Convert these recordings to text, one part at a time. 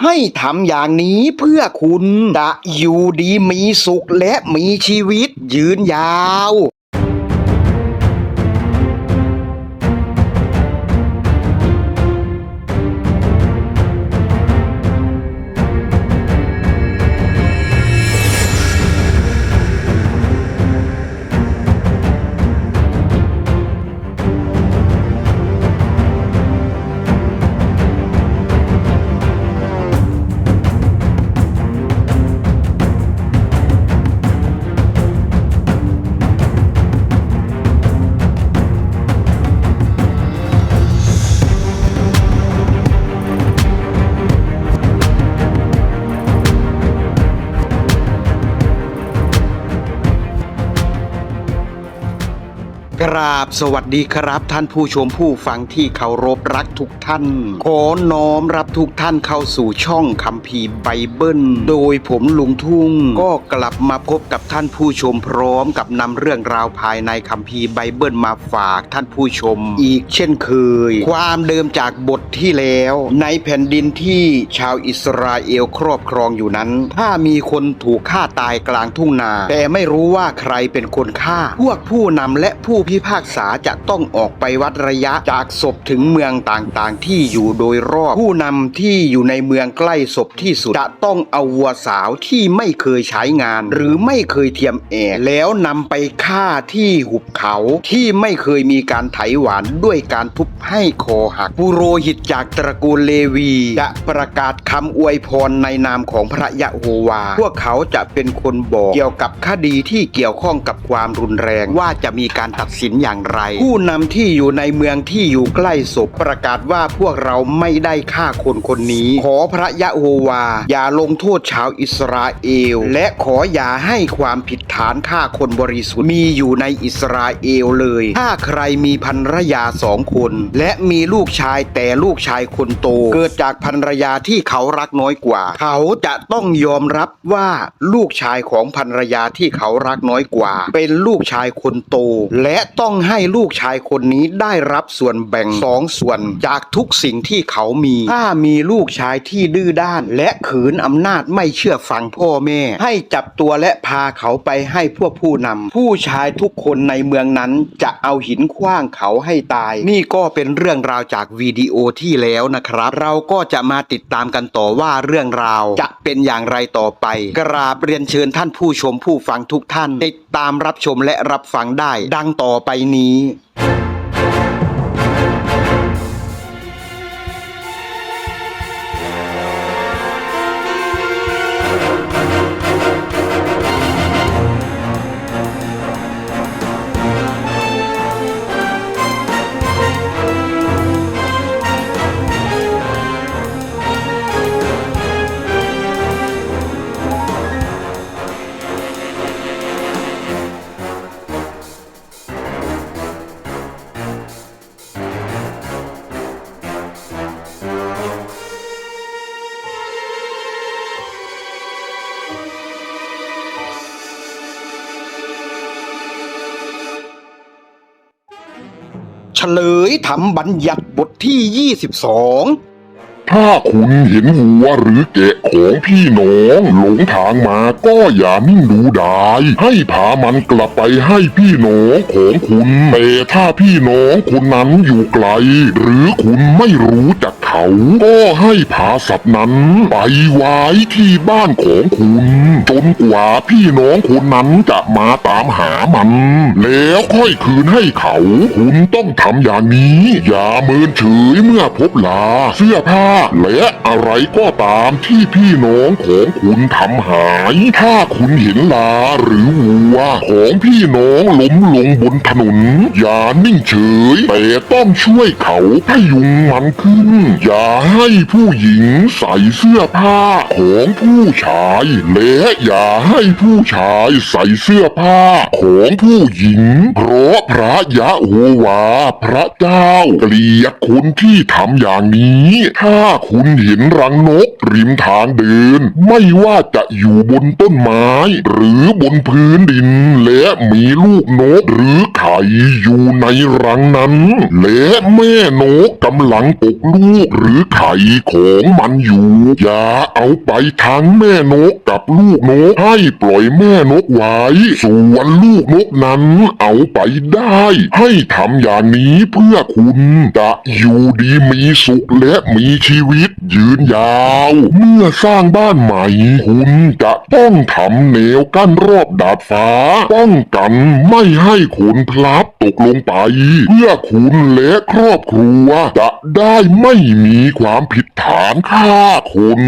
ให้ทำอย่างนี้เพื่อคุณจะอยู่ดีมีสุขและมีชีวิตยืนยาว กราบสวัสดีครับ ท่านผู้ชมผู้ฟังที่เคารพรักทุกท่าน ขอน้อมรับทุกท่านเข้าสู่ช่องคัมภีร์ไบเบิล โดยผมลุงทุ่ง ก็กลับมาพบกับท่านผู้ชมพร้อมกับนำเรื่องราวภายในคัมภีร์ไบเบิลมาฝากท่านผู้ชม อีกเช่นเคย ความเดิมจากบทที่แล้ว ในแผ่นดินที่ชาวอิสราเอลครอบครองอยู่นั้น ถ้ามีคนถูกฆ่าตายกลางทุ่งนา แต่ไม่รู้ว่าใครเป็นคนฆ่า พวกผู้นำและผู้พิพากษาจะต้องออกไปวัดระยะจากศพถึงเมืองต่างๆ ที่อยู่โดยรอบ ผู้นำที่อยู่ในเมืองใกล้ศพที่สุด จะต้องเอาวัวสาวที่ไม่เคยใช้งาน หรือไม่เคยเทียมแอกแล้วนำไปฆ่าที่หุบเขาที่ไม่เคยมีการไถหวานด้วยการทุบให้คอหักปุโรหิตจากตระกูลเลวี จะประกาศคำอวยพรในนามของพระยะโฮวา พวกเขาจะเป็นคนบอกเกี่ยวกับคดีที่เกี่ยวข้องกับความรุนแรงว่าจะมีการตัดสินอย่างไร ผู้นำที่อยู่ในเมืองที่อยู่ใกล้ศพประกาศว่าพวกเราไม่ได้ฆ่าคนคนนี้ ขอพระยะโฮวา อย่าลงโทษชาวอิสราเอล และขออย่าให้ความผิดฐานฆ่าคนบริสุทธิ์มีอยู่ในอิสราเอลเลย ถ้าใครมีภรรยาสองคน และมีลูกชายแต่ลูกชายคนโต เกิดจากภรรยาที่เขารักน้อยกว่า เขาจะต้องยอมรับว่าลูกชายของภรรยาที่เขารักน้อยกว่า เป็นลูกชายคนโต และต้อง้องให้ลูกชายคนนี้ได้รับส่วนแบ่งสองส่วน จากทุกสิ่งที่เขามี ถ้ามีลูกชายที่ดื้อด้าน และขืนอำนาจไม่เชื่อฟังพ่อแม่ ให้จับตัวและพาเขาไปให้พวกผู้นำผู้ชายทุกคนในเมืองนั้นจะเอาหินขว้างเขาให้ตาย นี่ก็เป็นเรื่องราวจากวิดีโอที่แล้วนะครับ เราก็จะมาติดตามกันต่อว่าเรื่องราว จะเป็นอย่างไรต่อไป กราบเรียนเชิญท่านผู้ชมผู้ฟังทุกท่านติด ตามรับชมและรับฟังได้ ดังต่อไปนี้ ฉลยทำบัญญัติบทที่ 22 ถ้าคุณเห็นหัวหรือแกะของพี่น้องหลงทางมาก็อย่านิ่งดูดาย ให้พามันกลับไปให้พี่น้องของคุณแต่ถ้าพี่น้องคนนั้นอยู่ไกล หรือคุณไม่รู้จัก เขาก็ให้พาสัตว์นั้น ไปไว้ที่บ้านของคุณ จนกว่าพี่น้องคนนั้นจะมาตามหามัน แล้วค่อยคืนให้เขา คุณต้องทำอย่างนี้ อย่าเมินเฉยเมื่อพบลา เสื้อผ้าและอะไรก็ตามที่พี่น้องของคุณทำหาย ถ้าคุณเห็นลาหรือวัวของพี่น้องล้มลงบนถนน อย่านิ่งเฉยแต่ต้องช่วยเขาพยุงมันขึ้นอย่าให้ผู้หญิงใส่เสื้อผ้าของผู้ชาย และอย่าให้ผู้ชายใส่เสื้อผ้าของผู้หญิง เพราะพระยะโฮวา พระเจ้าเกลียดคนที่ทำอย่างนี้ ถ้าคุณเห็นรังนกริมทางเดิน ไม่ว่าจะอยู่บนต้นไม้ หรือบนพื้นดิน และมีลูกนกหรือไข่อยู่ในรังนั้น และแม่นกกำลังตกลูกหรือไข่ของมันอยู่ อย่าเอาไปทั้งแม่นกกับลูกนกให้ปล่อยแม่นกไว้ ส่วนลูกนกนั้นเอาไปได้ ให้ทำอย่างนี้เพื่อคุณจะอยู่ดีมีสุขและมีชีวิตยืนยาว เมื่อสร้างบ้านใหม่ คุณจะต้องทำแนวกั้นรอบดาดฟ้า ป้องกันไม่ให้คนพลัดตกลงไป เพื่อคุณและครอบครัวจะได้ไม่มีความผิดฐานฆ่าคน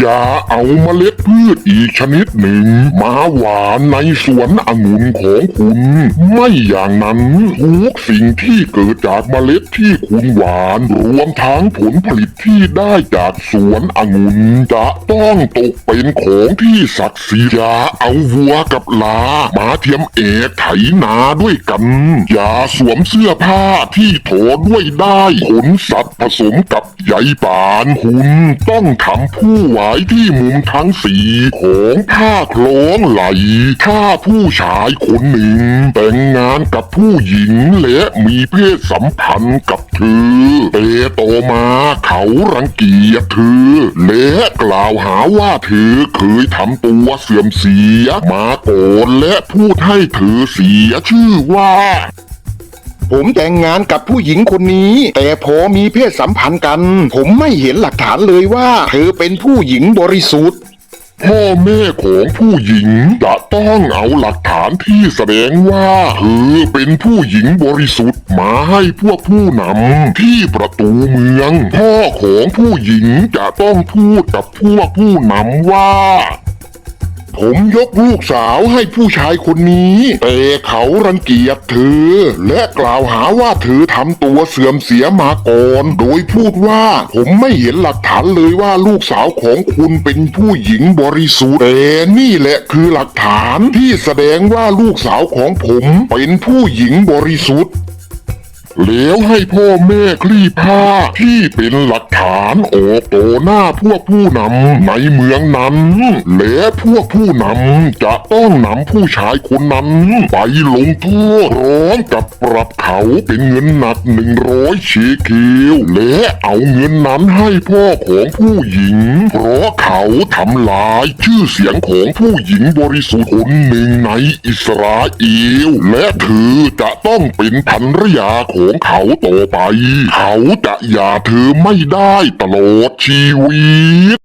อย่าเอาเมล็ดพืชอีกชนิดหนึ่ง มาหวานในสวนองุ่นของคุณ ไม่อย่างนั้นทุกสิ่งที่เกิดจากเมล็ดที่คุณหวานรวมทั้งผลผลิตที่ได้จากสวนองุ่นจะต้องตกเป็นของที่ศักดิ์สิทธิ์อย่าเอาวัวกับลามาเทียมเอกไถนาด้วยกัน อย่าสวมเสื้อผ้าที่โถด้วยได้ขนสัตว์ผสมกับใยป่านคุณต้องทำผู้หวายที่มุมทั้งสีของผ้าคล้องไหล ถ้าผู้ชายคนหนึ่ง แต่งงานกับผู้หญิงและมีเพศสัมพันธ์กับเธอแต่ต่อมาเขารังเกียจเธอ และกล่าวหาว่าเธอเคยทำตัวเสื่อมเสีย มาก่อนและพูดให้เธอเสียชื่อว่า ผมแต่งงานกับผู้หญิงคนนี้ แต่พอมีเพศสัมพันธ์กัน ผมไม่เห็นหลักฐานเลยว่า เธอเป็นผู้หญิงบริสุทธิ์พ่อแม่ของผู้หญิงจะต้องเอาหลักฐานที่แสดงว่าเธอเป็นผู้หญิงบริสุทธิ์มาให้พวกผู้นำที่ประตูเมือง พ่อของผู้หญิงจะต้องพูดกับพวกผู้นำว่า ผมยกลูกสาวให้ผู้ชายคนนี้ แต่เขารังเกียจเธอ และกล่าวหาว่าเธอทำตัวเสื่อมเสียมาก่อน โดยพูดว่า ผมไม่เห็นหลักฐานเลยว่าลูกสาวของคุณเป็นผู้หญิงบริสุทธิ์แต่นี่แหละคือหลักฐานที่แสดงว่าลูกสาวของผมเป็นผู้หญิงบริสุทธิ์ แล้วให้พ่อแม่คลี่ผ้าที่เป็นหลักฐานออกต่อหน้าพวกผู้นำในเมืองนั้น และพวกผู้นำจะต้องนำผู้ชายคนนั้น ไปลงโทษพร้อมกับปรับเขาเป็นเงินหนักหนึ่งร้อยเชเคลและเอาเงินนั้นให้พ่อของผู้หญิง เพราะเขาทำลายชื่อเสียงของผู้หญิงบริสุทธิ์คนหนึ่งในอิสราเอลและเธอจะต้องเป็นภรรยาของงเขาต่อไป เขาจะอย่าเธอไม่ได้ตลอดชีวิต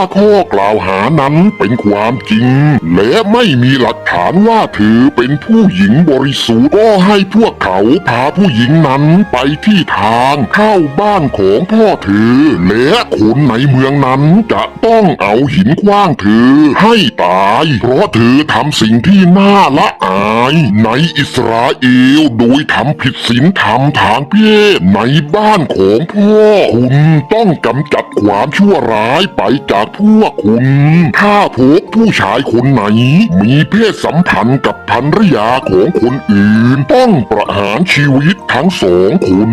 ถ้าข้อกล่าวหานั้นเป็นความจริง และไม่มีหลักฐานว่าเธอเป็นผู้หญิงบริสุทธิ์ก็ให้พวกเขาพาผู้หญิงนั้นไปที่ทางเข้าบ้านของพ่อเธอ และคนในเมืองนั้นจะต้องเอาหินขว้างเธอให้ตาย เพราะเธอทำสิ่งที่น่าละอาย ในอิสราเอลโดยทำผิดศีลธรรมทางเพศในบ้านของพ่อ คุณต้องกำจัดความชั่วร้ายไปจากพวกคุณ ถ้าพบผู้ชายคนไหน มีเพศสัมพันธ์กับภรรยาของคนอื่น ต้องประหารชีวิตทั้งสองคน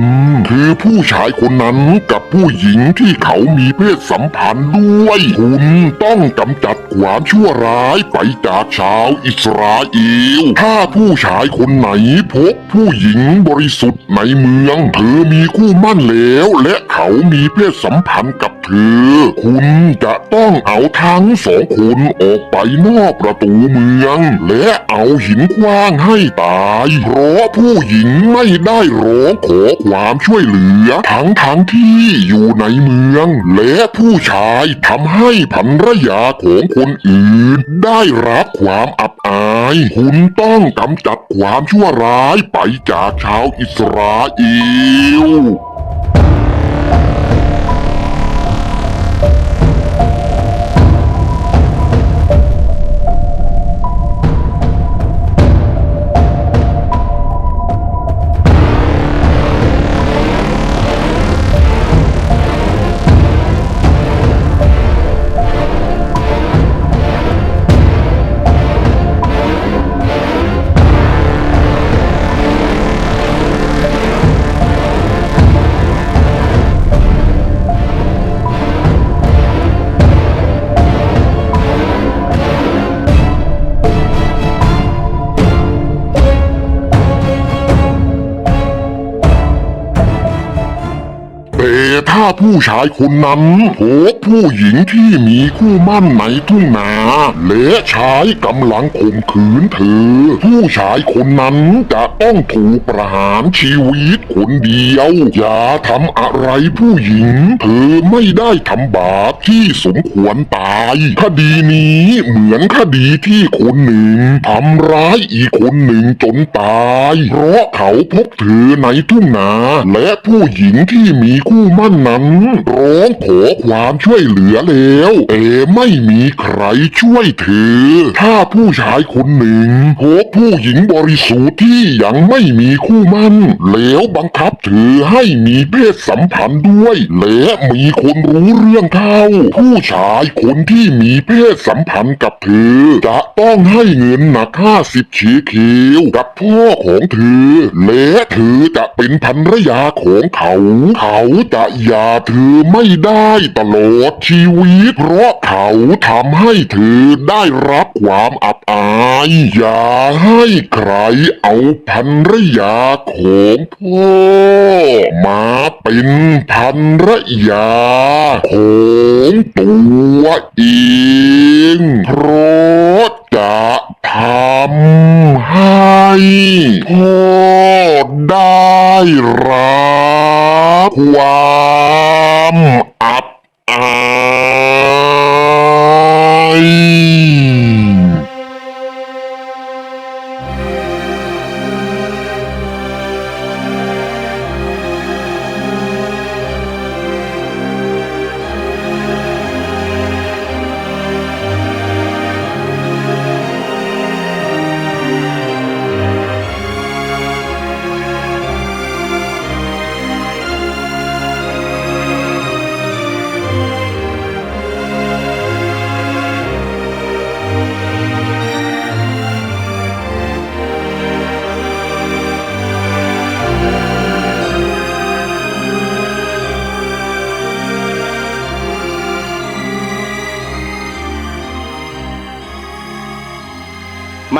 คือผู้ชายคนนั้นกับผู้หญิงที่เขามีเพศสัมพันธ์ด้วย คุณต้องกำจัดความชั่วร้ายไปจากชาวอิสราเอล ถ้าผู้ชายคนไหนพบผู้หญิงบริสุทธิ์ในเมือง เธอมีคู่มั่นแล้วและเขามีเพศสัมพันธ์กับ เธอคุณจะต้องเอาทั้งสองคนออกไปนอกประตูเมือง และเอาหินขว้างให้ตาย เพราะผู้หญิงไม่ได้ร้องขอความช่วยเหลือ ทั้งทั้งที่อยู่ในเมือง และผู้ชายทำให้ภรรยาของคนอื่น ได้รับความอับอาย คุณต้องกำจัดความชั่วร้ายไปจากชาวอิสราเอล ผู้ชายคนนั้นพบผู้หญิงที่มีคู่มั่นในทุ่งนาและใช้กำลังข่มขืนเธอ ผู้ชายคนนั้นจะต้องถูกประหารชีวิตคนเดียว อย่าทำอะไรผู้หญิง เธอไม่ได้ทำบาปที่สมควรตาย คดีนี้เหมือนคดีที่คนหนึ่งทำร้ายอีกคนหนึ่งจนตาย เพราะเขาพบเธอในทุ่งนา และผู้หญิงที่มีคู่มั่นนั้นร้องขอความช่วยเหลือแล้วแต่ไม่มีใครช่วยเธอ ถ้าผู้ชายคนหนึ่งพบผู้หญิงบริสุทธิ์ที่ยังไม่มีคู่มั่น แล้วบังคับเธอให้มีเพศสัมพันธ์ด้วย และมีคนรู้เรื่องเข้า ผู้ชายคนที่มีเพศสัมพันธ์กับเธอ จะต้องให้เงินหนักห้าสิบเชเคลกับพ่อของเธอ และเธอจะเป็นภรรยาของเขา เขาจะหย่าเธอไม่ได้ตลอดชีวิต เพราะเขาทำให้เธอได้รับความอับอาย อย่าให้ใครเอาภรรยาของพ่อมาเป็นภรรยาของตัวเอง เพราะจะทำให้พ่อได้รับ ความ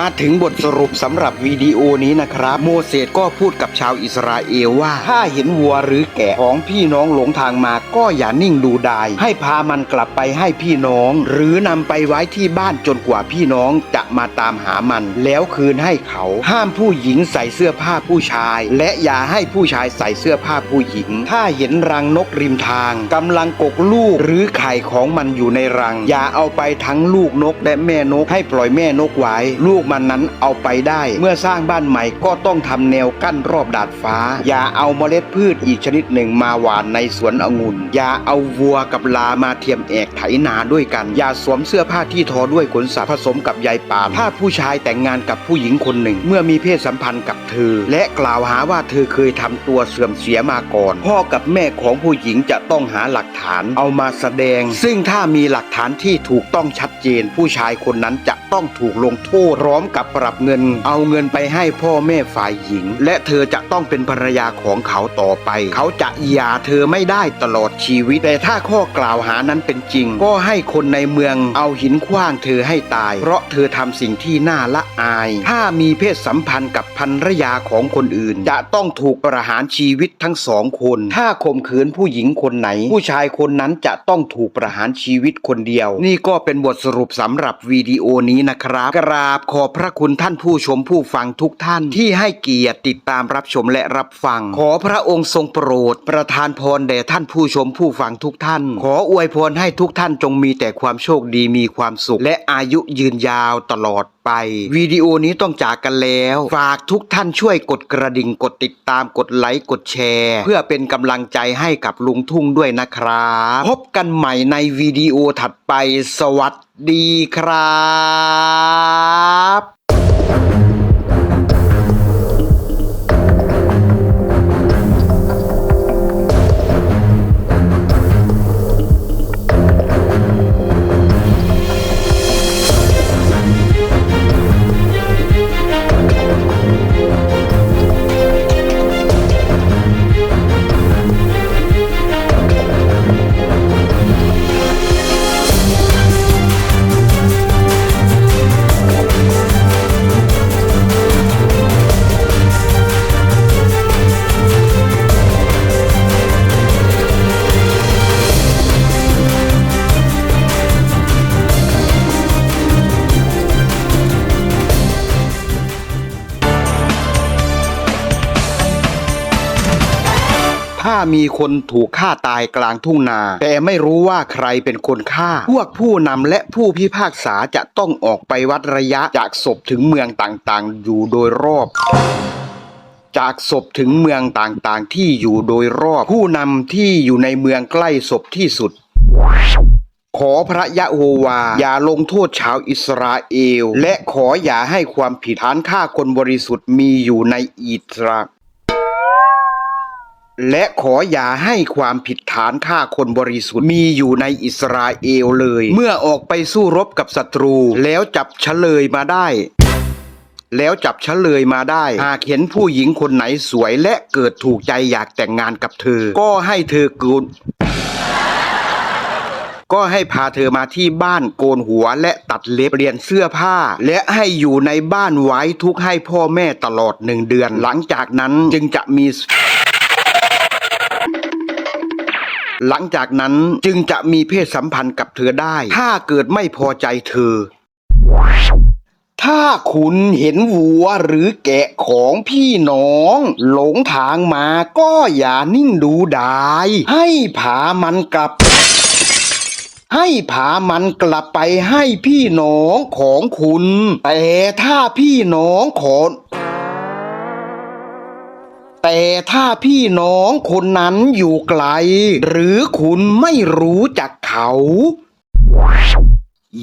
มาถึงบทสรุปสำหรับวิดีโอนี้นะครับ โมเสสก็พูดกับชาวอิสราเอลว่า ถ้าเห็นวัวหรือแกะของพี่น้องหลงทางมาก็อย่านิ่งดูดาย ให้พามันกลับไปให้พี่น้อง หรือนำไปไว้ที่บ้านจนกว่าพี่น้องจะมาตามหามัน แล้วคืนให้เขา ห้ามผู้หญิงใส่เสื้อผ้าผู้ชาย และอย่าให้ผู้ชายใส่เสื้อผ้าผู้หญิง ถ้าเห็นรังนกริมทางกำลังกกลูกหรือไข่ของมันอยู่ในรัง อย่าเอาไปทั้งลูกนกและแม่นกให้ปล่อยแม่นกไว้ ลูกมันันนั้นเอาไปได้ เมื่อสร้างบ้านใหม่ก็ต้องทำแนวกั้นรอบดาดฟ้า อย่าเอาเมล็ดพืชอีกชนิดหนึ่งมาหว่านในสวนองุ่น อย่าเอาวัวกับลามาเทียมแอกไถนาด้วยกัน อย่าสวมเสื้อผ้าที่ทอด้วยขนสัตว์ผสมกับใยปาล์มถ้าผู้ชายแต่งงานกับผู้หญิงคนหนึ่ง เมื่อมีเพศสัมพันธ์กับเธอ และกล่าวหาว่าเธอเคยทำตัวเสื่อมเสียมาก่อน พ่อกับแม่ของผู้หญิงจะต้องหาหลักฐานเอามาแสดง ซึ่งถ้ามีหลักฐานที่ถูกต้องชัดเจน ผู้ชายคนนั้นจะต้องถูกลงโทษพร้อมกับปรับเงิน เอาเงินไปให้พ่อแม่ฝ่ายหญิง และเธอจะต้องเป็นภรรยาของเขาต่อไป เขาจะหย่าเธอไม่ได้ตลอดชีวิต แต่ถ้าข้อกล่าวหานั้นเป็นจริง ก็ให้คนในเมืองเอาหินขว้างเธอให้ตาย เพราะเธอทำสิ่งที่น่าละอาย ถ้ามีเพศสัมพันธ์กับภรรยาของคนอื่น จะต้องถูกประหารชีวิตทั้งสองคน ถ้าข่มขืนผู้หญิงคนไหน ผู้ชายคนนั้นจะต้องถูกประหารชีวิตคนเดียว นี่ก็เป็นบทสรุปสำหรับวิดีโอนี้นะครับ กราบขอบพระคุณท่านผู้ชมผู้ฟังทุกท่านที่ให้เกียรติติดตามรับชมและรับฟัง ขอพระองค์ทรงโปรด ประทานพรแด่ท่านผู้ชมผู้ฟังทุกท่าน ขออวยพรให้ทุกท่านจงมีแต่ความโชคดีมีความสุข และอายุยืนยาวตลอด ไป วิดีโอนี้ต้องจากกันแล้ว ฝากทุกท่านช่วยกดกระดิ่งกดติดตามกดไลค์กดแชร์ เพื่อเป็นกำลังใจให้กับลุงทุ่งด้วยนะครับ พบกันใหม่ในวิดีโอถัดไป สวัสดีครับ มีคนถูกฆ่าตายกลางทุ่งนา แต่ไม่รู้ว่าใครเป็นคนฆ่า พวกผู้นำและผู้พิพากษาจะต้องออกไปวัดระยะจากศพถึงเมืองต่างๆ อยู่โดยรอบจากศพถึงเมืองต่างๆ ที่อยู่โดยรอบผู้นำที่อยู่ในเมืองใกล้ศพที่สุด ขอพระยะโฮวา อย่าลงโทษชาวอิสราเอล และขออย่าให้ความผิดฐานฆ่าคนบริสุทธิ์มีอยู่ในอิสรา และขออย่าให้ความผิดฐานฆ่าคนบริสุทธิ์มีอยู่ในอิสราเอลเลย เมื่อออกไปสู้รบกับศัตรู แล้วจับเฉลยมาได้ แล้วจับเฉลยมาได้ หากเห็นผู้หญิงคนไหนสวยและเกิดถูกใจอยากแต่งงานกับเธอ ก็ให้เธอกุนก็ให้พาเธอมาที่บ้านโกนหัวและตัดเล็บเปลี่ยนเสื้อผ้า และให้อยู่ในบ้านไว้ทุกข์ให้พ่อแม่ตลอดหนึ่งเดือน หลังจากนั้นจึงจะมี หลังจากนั้นจึงจะมีเพศสัมพันธ์กับเธอได้ ถ้าเกิดไม่พอใจเธอ ถ้าคุณเห็นวัวหรือแกะของพี่น้อง หลงทางมาก็อย่านิ่งดูดาย ให้พามันกลับให้พามันกลับไปให้พี่น้องของคุณ แต่ถ้าพี่น้องขอ แต่ถ้าพี่น้องคนนั้นอยู่ไกล หรือคุณไม่รู้จักเขา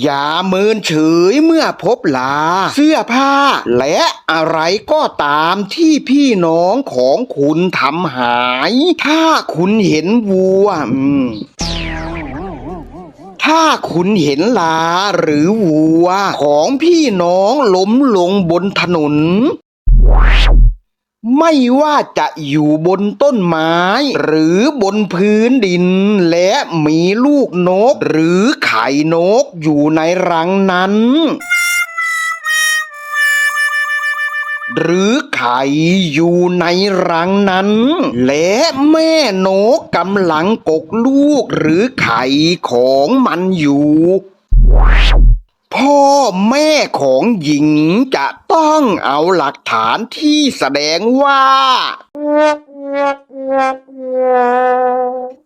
อย่าเมินเฉยเมื่อพบลา เสื้อผ้า และอะไรก็ตามที่พี่น้องของคุณทำหาย ถ้าคุณเห็นวัวถ้าคุณเห็นลาหรือวัว ของพี่น้องล้มลงบนถนน ไม่ว่าจะอยู่บนต้นไม้ หรือบนพื้นดิน และมีลูกนก หรือไข่นกอยู่ในรังนั้น หรือไข่อยู่ในรังนั้น และแม่นกกำลังกกลูกหรือไข่ของมันอยู่ พ่อแม่ของหญิงจะต้องเอาหลักฐานที่แสดงว่า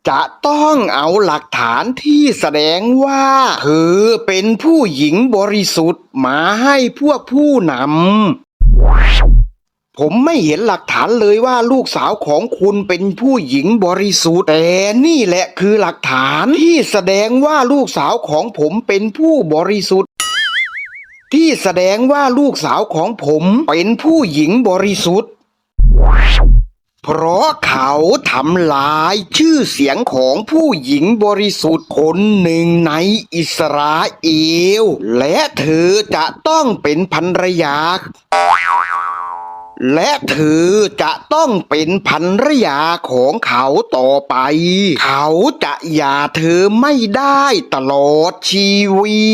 จะต้องเอาหลักฐานที่แสดงว่า เธอเป็นผู้หญิงบริสุทธิ์มาให้พวกผู้นำผมไม่เห็นหลักฐานเลยว่าลูกสาวของคุณเป็นผู้หญิงบริสุทธิ์แต่นี่แหละคือหลักฐานที่แสดงว่าลูกสาวของผมเป็นผู้บริสุทธิ์ ที่แสดงว่าลูกสาวของผมเป็นผู้หญิงบริสุทธิ์ เพราะเขาทำลายชื่อเสียงของผู้หญิงบริสุทธิ์คนหนึ่งในอิสราเอล และเธอจะต้องเป็นภรรยา และเธอจะต้องเป็นภรรยาของเขาต่อไป เขาจะหย่าเธอไม่ได้ตลอดชีวิ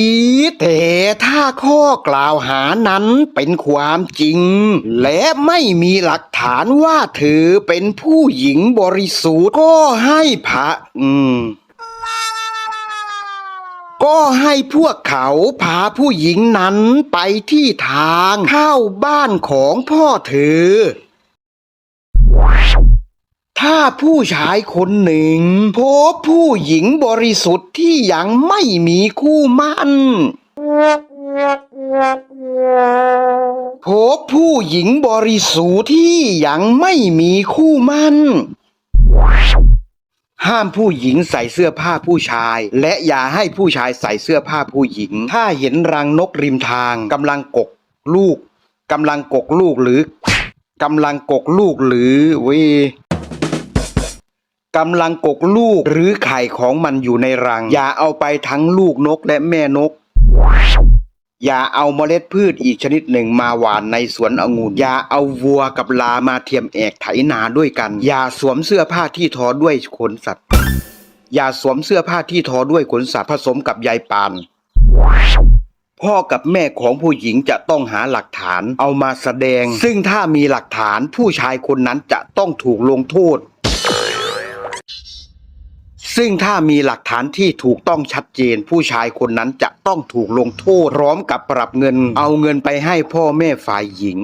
ต แต่ถ้าข้อกล่าวหานั้นเป็นความจริง และไม่มีหลักฐานว่าเธอเป็นผู้หญิงบริสุทธิ์ก็ให้พระอืม ก็ให้พวกเขาพาผู้หญิงนั้นไปที่ทางเข้าบ้านของพ่อเธอ ถ้าผู้ชายคนหนึ่ง พบผู้หญิงบริสุทธิ์ที่ยังไม่มีคู่มั่นพบผู้หญิงบริสุทธิ์ที่ยังไม่มีคู่มั่น ห้ามผู้หญิงใส่เสื้อผ้าผู้ชาย และอย่าให้ผู้ชายใส่เสื้อผ้าผู้หญิง ถ้าเห็นรังนกริมทางกำลังกกลูกกำลังกกลูกหรือกำลังกกลูกหรือเวกำลังกกลูกหรือไข่ของมันอยู่ในรัง อย่าเอาไปทั้งลูกนกและแม่นก อย่าเอาเมล็ดพืชอีกชนิดหนึ่งมาหว่านในสวนองุ่นอย่าเอาวัวกับลามาเทียมแอกไถนาด้วยกัน อย่าสวมเสื้อผ้าที่ทอด้วยขนสัตว์ อย่าสวมเสื้อผ้าที่ทอด้วยขนสัตว์ผสมกับใยปานพ่อกับแม่ของผู้หญิงจะต้องหาหลักฐานเอามาแสดง ซึ่งถ้ามีหลักฐานผู้ชายคนนั้นจะต้องถูกลงโทษ ซึ่งถ้ามีหลักฐานที่ถูกต้องชัดเจน ผู้ชายคนนั้นจะต้องถูกลงโทษพร้อมกับปรับเงิน เอาเงินไปให้พ่อแม่ฝ่ายหญิง